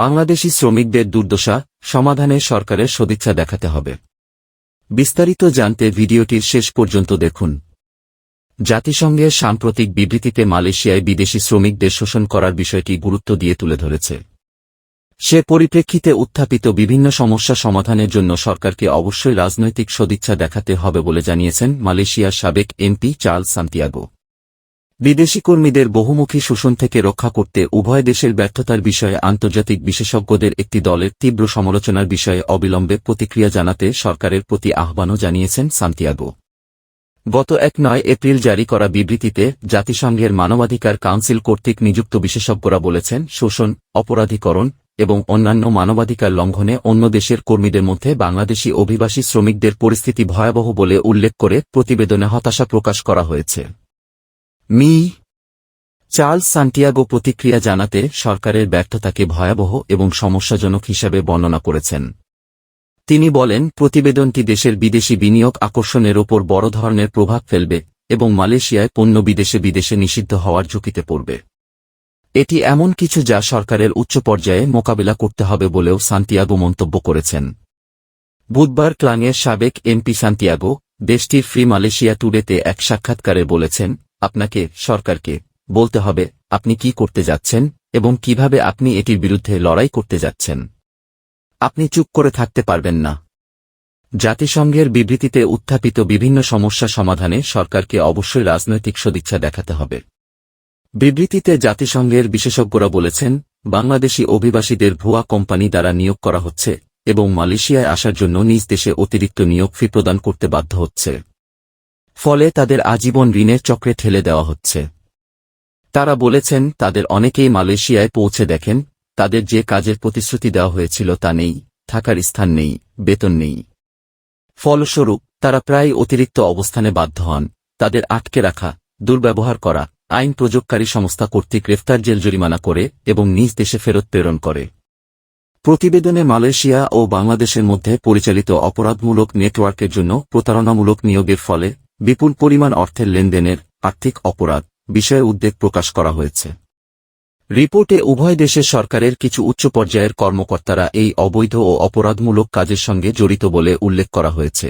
বাংলাদেশি শ্রমিকদের দুর্দশা, সমাধানে সরকারের সদিচ্ছা দেখাতে হবে। বিস্তারিত জানতে ভিডিওটির শেষ পর্যন্ত দেখুন। জাতিসংঘের সাম্প্রতিক বিবৃতিতে মালয়েশিয়ায় বিদেশি শ্রমিকদের শোষণ করার বিষয়টি গুরুত্ব দিয়ে তুলে ধরেছে। সে পরিপ্রেক্ষিতে উত্থাপিত বিভিন্ন সমস্যা সমাধানের জন্য সরকারকে অবশ্যই রাজনৈতিক সদিচ্ছা দেখাতে হবে বলে জানিয়েছেন মালয়েশিয়ার সাবেক এমপি চার্লস সান্তিয়াগো। বিদেশি কর্মীদের বহুমুখী শোষণ থেকে রক্ষা করতে উভয় দেশের ব্যর্থতার বিষয়ে আন্তর্জাতিক বিশেষজ্ঞদের একটি দলের তীব্র সমালোচনার বিষয়ে অবিলম্বে প্রতিক্রিয়া জানাতে সরকারের প্রতি আহ্বানও জানিয়েছেন সান্তিয়াগো। গত এক নয় এপ্রিল জারি করা বিবৃতিতে জাতিসংঘের মানবাধিকার কাউন্সিল কর্তৃক নিযুক্ত বিশেষজ্ঞরা বলেছেন, শোষণ, অপরাধীকরণ এবং অন্যান্য মানবাধিকার লঙ্ঘনে অন্য দেশের কর্মীদের মধ্যে বাংলাদেশি অভিবাসী শ্রমিকদের পরিস্থিতি ভয়াবহ বলে উল্লেখ করে প্রতিবেদনে হতাশা প্রকাশ করা হয়েছে। মি। চার্লস সান্টিয়াগো প্রতিক্রিয়া জানাতে সরকারের ব্যর্থতাকে ভয়াবহ এবং সমস্যাজনক হিসাবে বর্ণনা করেছেন। তিনি বলেন, প্রতিবেদনটি দেশের বিদেশি বিনিয়োগ আকর্ষণের ওপর বড় ধরনের প্রভাব ফেলবে এবং মালয়েশিয়ায় পণ্য বিদেশে বিদেশে নিষিদ্ধ হওয়ার ঝুঁকিতে পড়বে। এটি এমন কিছু যা সরকারের উচ্চ পর্যায়ে মোকাবিলা করতে হবে বলেও সান্তিয়াগো মন্তব্য করেছেন। বুধবার ক্লাংয়ের সাবেক এমপি সান্তিয়াগো দেশটির ফ্রি মালয়েশিয়া টুডেতে এক সাক্ষাৎকারে বলেছেন আপনাকে, সরকারকে, বলতে হবে, আপনি কি করতে যাচ্ছেন, এবং কীভাবে আপনি এটির বিরুদ্ধে লড়াই করতে যাচ্ছেন। আপনি চুপ করে থাকতে পারবেন না। জাতিসংঘের বিবৃতিতে উত্থাপিত বিভিন্ন সমস্যা সমাধানে সরকারকে অবশ্যই রাজনৈতিক সদিচ্ছা দেখাতে হবে। বিবৃতিতে জাতিসংঘের বিশেষজ্ঞরা বলেছেন, বাংলাদেশি অভিবাসীদের ভুয়া কোম্পানি দ্বারা নিয়োগ করা হচ্ছে, এবং মালয়েশিয়ায় আসার জন্য নিজ দেশে অতিরিক্ত নিয়োগ ফি প্রদান করতে বাধ্য হচ্ছে। ফলে তাদের আজীবন ঋণের চক্রে ঠেলে দেওয়া হচ্ছে। তারা বলেছেন, তাদের অনেকেই মালয়েশিয়ায় পৌঁছে দেখেন, তাদের যে কাজের প্রতিশ্রুতি দেওয়া হয়েছিল তা নেই, থাকার স্থান নেই, বেতন নেই। ফলস্বরূপ, তারা প্রায় অতিরিক্ত অবস্থানে বাধ্য হন। তাদের আটকে রাখা, দুর্ব্যবহার করা, আইন প্রযোগকারী সংস্থা কর্তৃক গ্রেফতার জেল জরিমানা করে এবং নিজ দেশে ফেরত প্রেরণ করে। প্রতিবেদনে মালয়েশিয়া ও বাংলাদেশের মধ্যে পরিচালিত অপরাধমূলক নেটওয়ার্কের জন্য প্রতারণামূলক নিয়োগের ফলে বিপুল পরিমাণ অর্থের লেনদেনের আর্থিক অপরাধ বিষয়ে উদ্বেগ প্রকাশ করা হয়েছে। রিপোর্টে উভয় দেশের সরকারের কিছু উচ্চ পর্যায়ের কর্মকর্তারা এই অবৈধ ও অপরাধমূলক কাজের সঙ্গে জড়িত বলে উল্লেখ করা হয়েছে।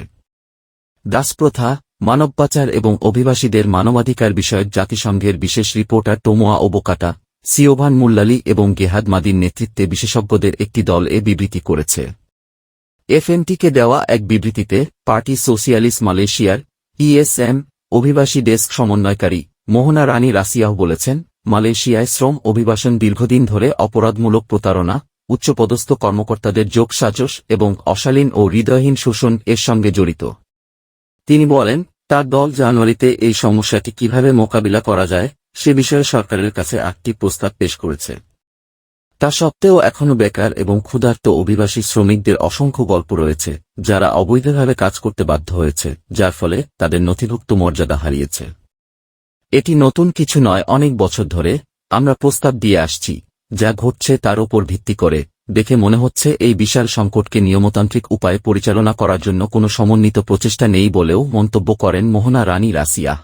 দাসপ্রথা মানব পাচার এবং অভিবাসীদের মানবাধিকার বিষয়ক জাতিসংঘের বিশেষ রিপোর্টার টোমোয়া ওবোকাটা, সিওভান মুল্লালি এবং গেহাদ মাদির নেতৃত্বে বিশেষজ্ঞদের একটি দল এ বিবৃতি করেছে। এফএনটিকে দেওয়া এক বিবৃতিতে পার্টি সোশিয়ালিস্ট মালয়েশিয়ার ইএসএম, অভিবাসী ডেস্ক সমন্বয়কারী মোহনা রানী রাসিয়াহ বলেছেন, মালয়েশিয়ায় শ্রম অভিবাসন দীর্ঘদিন ধরে অপরাধমূলক প্রতারণা, উচ্চপদস্থ কর্মকর্তাদের যোগসাজস এবং অশালীন ও হৃদয়হীন শোষণ এর সঙ্গে জড়িত। তিনি বলেন, তার দল জানুয়ারিতে এই সমস্যাটি কীভাবে মোকাবিলা করা যায়, সে বিষয়ে সরকারের কাছে আটটি প্রস্তাব পেশ করেছে। তা সত্ত্বেও এখনও বেকার এবং ক্ষুধার্ত অভিবাসী শ্রমিকদের অসংখ্য গল্প রয়েছে, যারা অবৈধভাবে কাজ করতে বাধ্য হয়েছে, যার ফলে তাদের নথিভুক্ত মর্যাদা হারিয়েছে। এটি নতুন কিছু নয়, অনেক বছর ধরে আমরা প্রস্তাব দিয়ে আসছি, যা ঘটছে তার ওপর ভিত্তি করে, দেখে মনে হচ্ছে এই বিশাল সংকটকে নিয়মতান্ত্রিক উপায়ে পরিচালনা করার জন্য কোনো সমন্বিত প্রচেষ্টা নেই বলেও মন্তব্য করেন মোহনা রানী রাসিয়া।